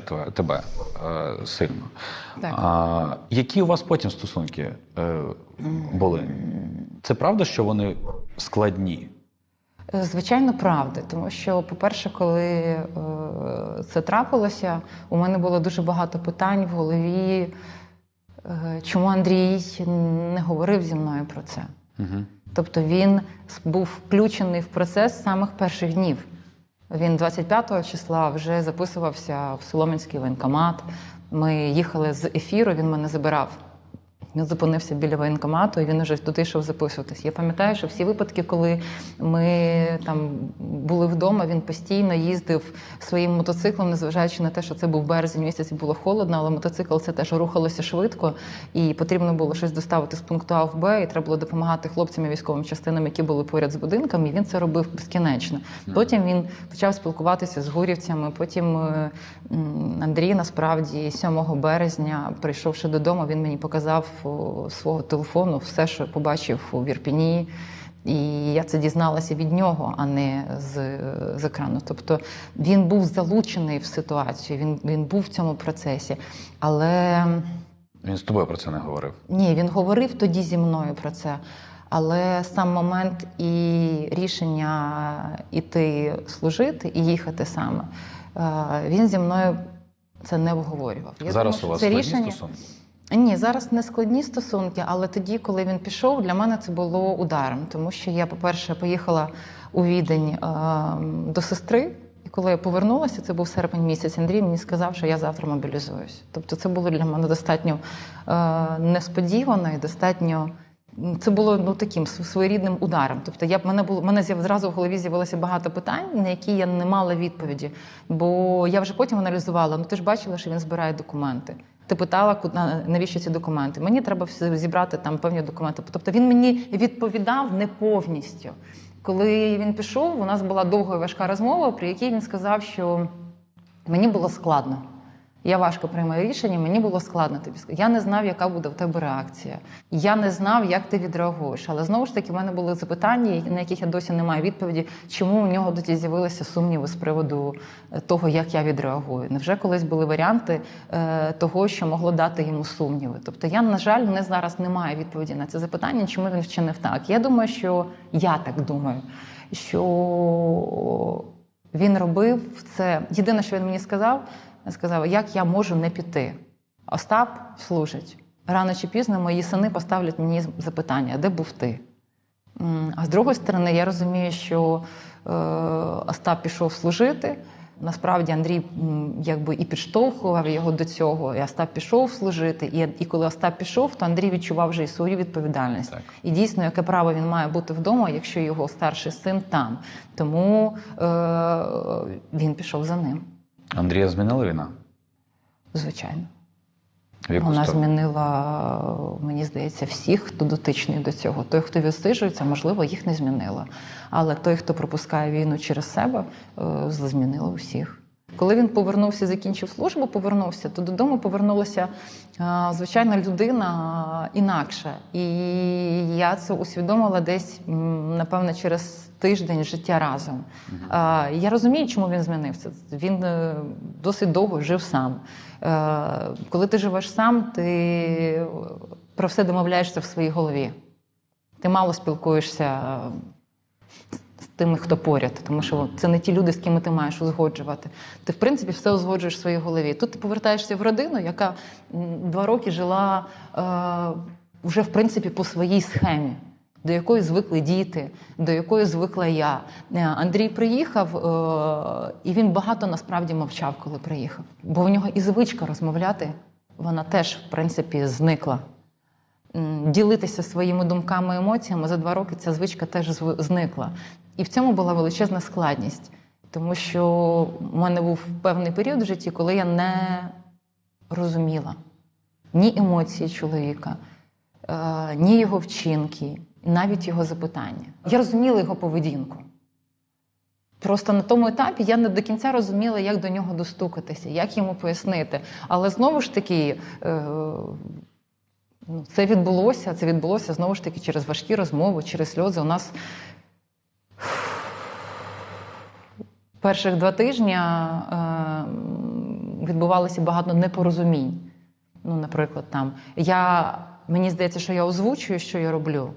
тебе- е, сильно. Так. А, які у вас потім стосунки е, були? Це правда, що вони складні? Е, Звичайно, правда, тому що, по-перше, коли е, це трапилося, у мене було дуже багато питань в голові, е, чому Андрій не говорив зі мною про це. Угу. Тобто він був включений в процес з самих перших днів. Він 25 числа вже записувався в Солом'янський воєнкомат. Ми їхали з ефіру, він мене забирав. Він зупинився біля воєнкомату, і він вже туди йшов записуватись. Я пам'ятаю, що всі випадки, коли ми там були вдома, він постійно їздив своїм мотоциклом, незважаючи на те, що це був березень місяць, і було холодно, але мотоцикл це теж рухалося швидко, і потрібно було щось доставити з пункту А в Б, і треба було допомагати хлопцям і військовим частинам, які були поряд з будинком, і він це робив безкінечно. Потім він почав спілкуватися з гурівцями. Потім е, Андрій насправді 7 березня, прийшовши додому, він мені показав свого телефону все, що побачив у Вірпіні. І я це дізналася від нього, а не з, з екрану. Тобто він був залучений в ситуацію, він, він був в цьому процесі. Але Він з тобою про це не говорив. ні, він говорив тоді зі мною про це. Але сам момент і рішення іти служити і їхати саме, е, він зі мною це не обговорював. Я Зараз думаю, у вас це рішення. стосунки? Ні, зараз не складні стосунки, але тоді, коли він пішов, для мене це було ударом, тому що я, по-перше, поїхала у відень е, до сестри. І коли я повернулася, це був серпень місяць, Андрій мені сказав, що я завтра мобілізуюсь. Тобто це було для мене достатньо е, несподівано і достатньо. Це було ну таким своєрідним ударом. Тобто я мене було мене зразу в голові з'явилося багато питань, на які я не мала відповіді. Бо я вже потім аналізувала. Ну ти ж бачила, що він збирає документи. Ти питала, навіщо ці документи? Мені треба зібрати там певні документи. Тобто він мені відповідав не повністю. Коли він пішов, у нас була довга і важка розмова, при якій він сказав, що мені було складно. Я важко приймаю рішення, мені було складно тобі сказати. Я не знав, яка буде в тебе реакція. Я не знав, як ти відреагуєш. Але знову ж таки, в мене були запитання, на яких я досі не маю відповіді, чому у нього тоді з'явилися сумніви з приводу е, того, як я відреагую. Невже колись були варіанти е, того, що могло дати йому сумніви? Тобто, я, на жаль, не зараз не маю відповіді на це запитання, чому він вчинив так. Я думаю, що я так думаю, що він робив це. Єдине, що він мені сказав, він сказав, як я можу не піти. Остап служить. Рано чи пізно мої сини поставлять мені запитання, де був ти? А з другої сторони, я розумію, що е, Остап пішов служити. Насправді Андрій якби і підштовхував його до цього, і Остап пішов служити. І, і коли Остап пішов, то Андрій відчував вже і свою відповідальність. Так. І дійсно, яке право він має бути вдома, якщо його старший син там. Тому е, він пішов за ним, Андрія змінила війна? звичайно. Яку Вона сторону? змінила, мені здається, всіх, хто дотичний до цього. Той, хто відсиджується, можливо, їх не змінила. Але той, хто пропускає війну через себе, е, змінила усіх. Коли він повернувся, закінчив службу, повернувся, то додому повернулася е, звичайна людина е, інакша. І я це усвідомила десь, напевно, через тиждень життя разом. Е, Я розумію, чому він змінився. Він е, досить довго жив сам. Е, Коли ти живеш сам, ти про все домовляєшся в своїй голові. Ти мало спілкуєшся з тими, хто поряд, тому що це не ті люди, з ким ти маєш узгоджувати. Ти, в принципі, все узгоджуєш в своїй голові. Тут ти повертаєшся в родину, яка два роки жила е, вже, в принципі, по своїй схемі. До якої звикли діти, до якої звикла я. Е, Андрій приїхав, е, і він багато насправді мовчав, коли приїхав. Бо в нього і звичка розмовляти, вона теж, в принципі, зникла ділитися своїми думками, емоціями за два роки ця звичка теж зникла. І в цьому була величезна складність, тому що в мене був певний період в житті, коли я не розуміла ні емоції чоловіка, е, ні його вчинки, навіть його запитання. Я розуміла його поведінку. Просто на тому етапі я не до кінця розуміла, як до нього достукатися, як йому пояснити. Але знову ж таки, е, Ну, це відбулося. Це відбулося знову ж таки через важкі розмови, через сльози. У нас перших два тижні е, відбувалося багато непорозумінь. Ну, наприклад, там я мені здається, що я озвучую, що я роблю.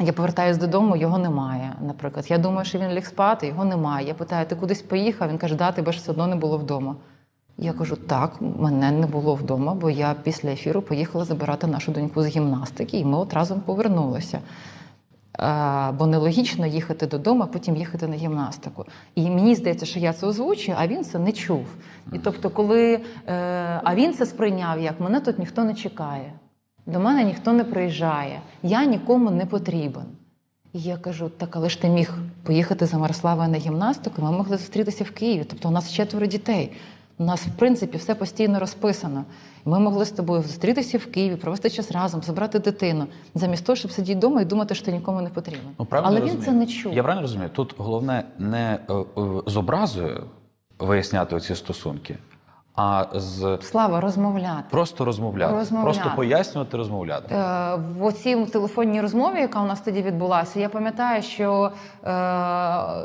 Я повертаюсь додому, його немає. Наприклад, я думаю, що він ліг спати, його немає. Я питаю, ти кудись поїхав? Він каже, да, тебе ж все одно не було вдома. Я кажу, так, мене не було вдома, бо я після ефіру поїхала забирати нашу доньку з гімнастики, і ми от разом повернулися. А, бо нелогічно їхати додому, а потім їхати на гімнастику. І мені здається, що я це озвучую, а він це не чув. І тобто, коли е, а він це сприйняв як мене тут ніхто не чекає, до мене ніхто не приїжджає, я нікому не потрібен. І я кажу: так, але ж ти міг поїхати за Мирославою на гімнастику, ми могли зустрітися в Києві. Тобто, у нас четверо дітей. У нас, в принципі, все постійно розписано. Ми могли з тобою зустрітися в Києві, провести час разом, забрати дитину, замість того, щоб сидіти вдома і думати, що ти нікому не потрібен. Ну, правильно Але розумію. він це не чув. Я правильно розумію? Тут головне не е, е, з образою виясняти ці стосунки, а з Слава розмовляти. просто розмовляти. Розмовляти. Просто пояснювати, розмовляти. Е, В оцій телефонній розмові, яка у нас тоді відбулася, я пам'ятаю, що е,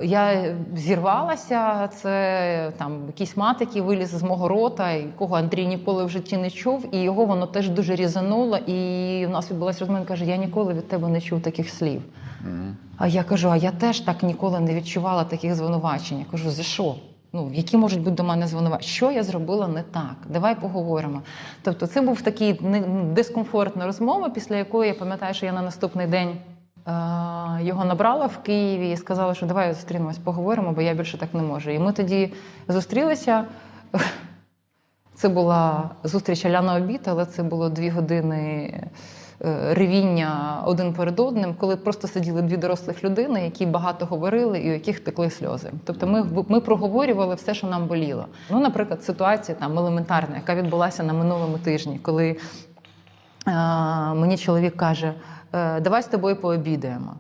я зірвалася. Це там якийсь мат, який виліз з мого рота, якого Андрій ніколи в житті не чув, і його воно теж дуже різануло. І у нас відбулася розмова. Він каже: Я ніколи від тебе не чув таких слів. Мгм. А я кажу: а я теж так ніколи не відчувала таких звинувачень. Я кажу, за що? Ну, які можуть бути до мене звинувачення? Що я зробила не так? Давай поговоримо. Тобто, це був такий дискомфортна розмова, після якої я пам'ятаю, що я на наступний день е- його набрала в Києві і сказала, що давай зустрінемось, поговоримо, бо я більше так не можу. І ми тоді зустрілися. Це була зустріч аля на обід, але це було дві години ревіння один перед одним, коли просто сиділи дві дорослих людини, які багато говорили і у яких текли сльози. Тобто ми, ми проговорювали все, що нам боліло. Ну, наприклад, ситуація там елементарна, яка відбулася на минулому тижні, коли е, мені чоловік каже: е, давай з тобою пообідаємо.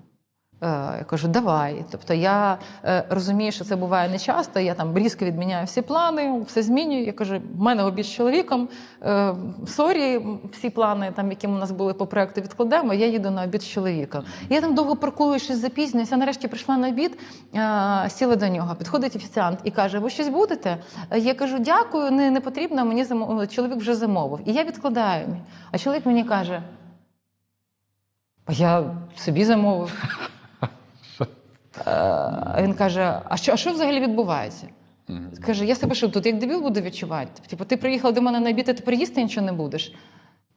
Е, Я кажу, давай. Тобто я е, розумію, що це буває не часто. Я там різко відміняю всі плани, все змінюю. Я кажу, в мене обід з чоловіком. е, Сорі, всі плани, там, які у нас були по проекту, відкладемо. Я їду на обід з чоловіком. Я там довго паркую, щось запізнююся. Нарешті прийшла на обід, сіла до нього. Підходить офіціант і каже: Ви щось будете? Я кажу, дякую, не, не потрібно. Мені замов... чоловік вже замовив. І я відкладаю. А чоловік мені каже: «А я собі замовив. Е, він каже: А що, а що взагалі відбувається? Каже, я себе що тут як дебіл буду відчувати? Типу, ти приїхав до мене на обід, а тепер їсти нічого не будеш.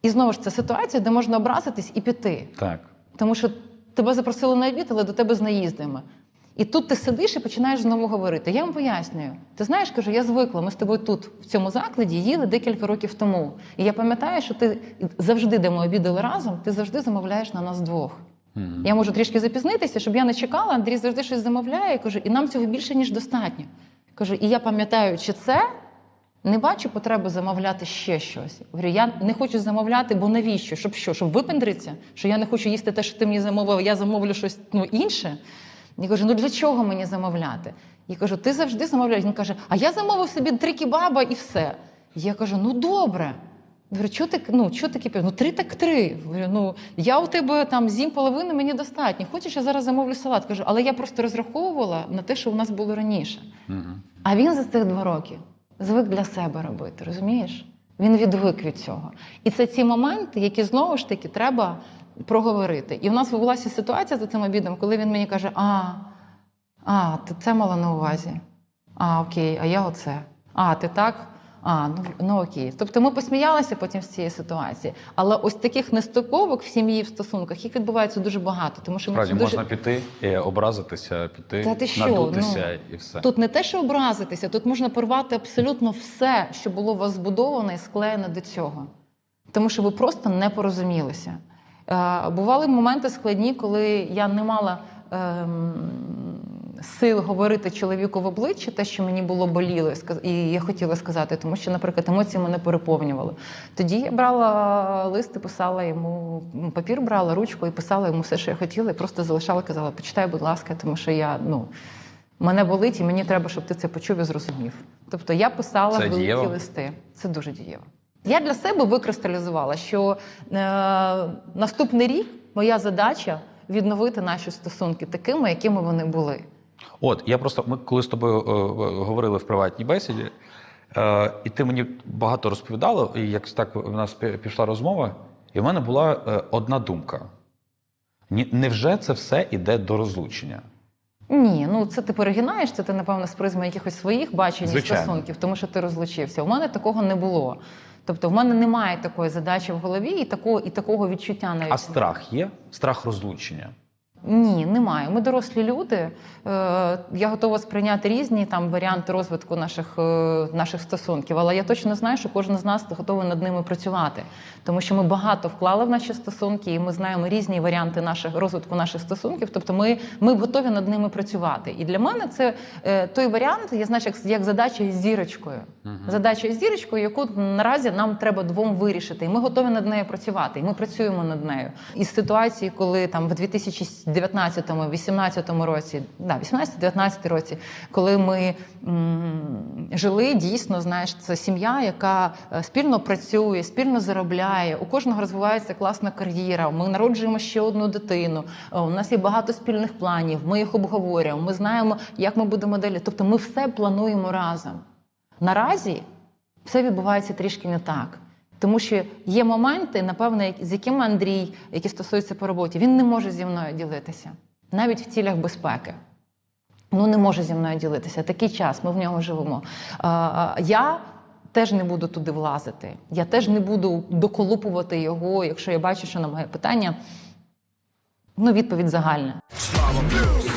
І знову ж це ситуація, де можна образитись і піти. Так. Тому що тебе запросили на обід, але до тебе з наїздами. І тут ти сидиш і починаєш знову говорити. Я вам пояснюю. Ти знаєш, кажу, я звикла. Ми з тобою тут, в цьому закладі, їли декілька років тому. І я пам'ятаю, що ти завжди, де ми обідали разом, ти завжди замовляєш на нас двох. Мгм. Я можу трішки запізнитися, щоб я не чекала. Андрій завжди щось замовляє. Кажу, і нам цього більше ніж достатньо. Кажу, і я пам'ятаючи це, не бачу потреби замовляти ще щось. Говорю, я не хочу замовляти, бо навіщо? Щоб що? Щоб випендритися? Що я не хочу їсти те, що ти мені замовив, я замовлю щось ну, інше. Я кажу, ну для чого мені замовляти? Я кажу, ти завжди замовляєш. Він каже, а я замовив собі три кебаба і все. Я кажу, ну добре. Говорю, чого ти, ну, чого ти кипиш? Ну, три так три. Говорю, ну, я у тебе там з'їм половину, мені достатньо. Хочеш, я зараз замовлю салат. Кажу, але я просто розраховувала на те, що у нас було раніше. Мгм. А він за цих два роки звик для себе робити, розумієш? Він відвик від цього. І це ці моменти, які знову ж таки треба проговорити. І в нас відбулася ситуація за цим обідом, коли він мені каже: А, а, ти це мала на увазі. А, окей, а я оце. А, ти так? А, ну, ну окей. Тобто ми посміялися потім з цієї ситуації. Але ось таких нестиковок в сім'ї, в стосунках, їх відбувається дуже багато. Тому що ми Справді дуже... можна піти, і образитися, піти, Та ти що, надутися і все. Тут не те, що образитися, тут можна порвати абсолютно все, що було у вас збудовано і склеєно до цього. Тому що ви просто не порозумілися. Е, бували моменти складні, коли я не мала ем, сил говорити чоловіку в обличчя те, що мені було боліло, і я хотіла сказати, тому що, наприклад, емоції мене переповнювали. Тоді я брала лист і писала йому папір, брала ручку і писала йому все, що я хотіла, і просто залишала, казала, почитай, будь ласка, тому що я ну. Мене болить, і мені треба, щоб ти це почув і зрозумів. Тобто я писала Це великі дієво? листи. Це дуже дієво. Я для себе викристалізувала, що е, наступний рік моя задача відновити наші стосунки такими, якими вони були. От, я просто, ми коли з тобою е, говорили в приватній бесіді, Е, і ти мені багато розповідала, і якось так в нас пішла розмова, і в мене була е, одна думка: невже це все іде до розлучення? Ні, ну це ти перегинаєш, це ти, напевно, з призми якихось своїх бачень і стосунків, тому що ти розлучився. У мене такого не було. Тобто, в мене немає такої задачі в голові і такого, і такого відчуття навіть. А страх є? Страх розлучення. Ні, немає. Ми дорослі люди. Е, Я готова сприйняти різні там варіанти розвитку наших, е, наших стосунків, але я точно знаю, що кожен з нас готовий над ними працювати, тому що ми багато вклали в наші стосунки, і ми знаємо різні варіанти наших розвитку наших стосунків. Тобто, ми, ми готові над ними працювати. І для мене це е, той варіант, я знаєш, як, як задача із зірочкою. Задача із зірочкою, яку наразі нам треба двом вирішити. І ми готові над нею працювати. І ми працюємо над нею. Із ситуації, коли там в 2019-2018 році, да, 18-19 році, коли ми м, жили, дійсно, знаєш, це сім'я, яка е, спільно працює, спільно заробляє. У кожного розвивається класна кар'єра. Ми народжуємо ще одну дитину. е, У нас є багато спільних планів. Ми їх обговорюємо. Ми знаємо, як ми будемо далі. Тобто, ми все плануємо разом. Наразі все відбувається трішки не так. Тому що є моменти, напевно, з якими Андрій, які стосуються по роботі, він не може зі мною ділитися, навіть в цілях безпеки. Ну, не може зі мною ділитися. Такий час, ми в нього живемо. А, я теж не буду туди влазити. Я теж не буду доколупувати його, якщо я бачу, що на моє питання ну, відповідь загальна. Слава плюс.